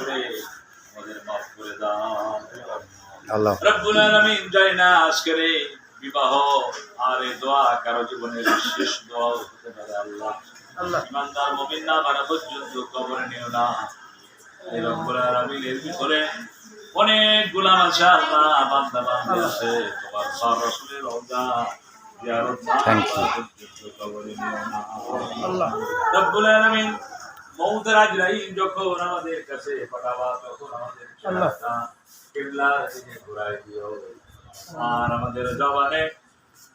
করে আমাদের মাফ করে দান আল্লাহ। রব্বুল আলামিন জানি না আজকের এই বিবাহ আর এই দোয়া কারও জীবনের শেষ দোয়া হতে পারে আল্লাহ। আল্লাহ। ইমানদার মুমিন না মারা পর্যন্ত কবরে নিও না। এই রব্বুল আলামিনের ভিতরে অনেক গুলাম আছে আল্লাহ। বান্দা বান্দি আছে তোমার রাসূলের রওজা জিয়ারত না কবরে নিও না। আল্লাহ। রব্বুল আলামিন মউতের আজরাইল যখন আমাদের কাছে পাঠাবা তখন আমাদের কিবলার দিকে ঘুরাই দিও। আর আমাদের জবানে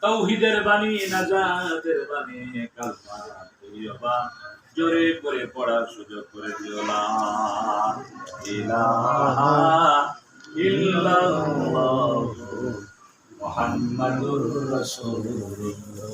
তৌহিদের বাণী নাজাতের বাণী কালমা তৈয়বা জোরে করে পড়ার সুযোগ করে দিও না। ইলাহা ইল্লাল্লাহ মুহাম্মাদুর রাসূলুল্লাহ।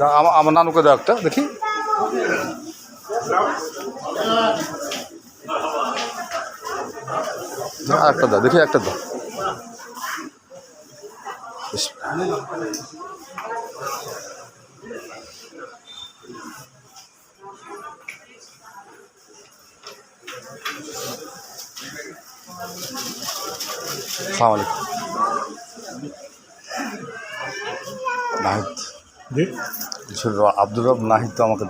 হ্যাঁ। আমার নানুকে দাও দেখি একটা দাও দেখি একটা দা। সালাম আলাইকুম। নাহিদ। জি? ছিল আব্দুর রব নাহিদ তো আমাকে